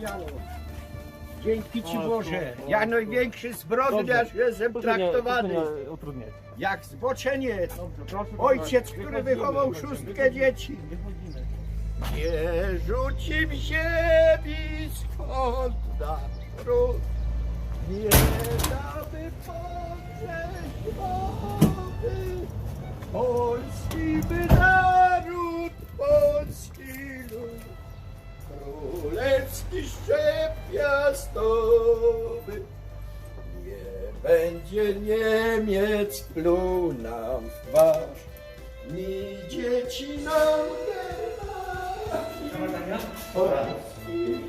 Jało. Dzięki Ci Boże. Ja największy zbrodniarz jestem traktowany. Jak zboczeniec. Ojciec, który wychował szóstkę dzieci. Nie rzuci w ziemi skąd na trud. Nie szczep piastowy. Nie będzie Niemiec pluł nam w twarz. Ni dzieci nam nie da. Polski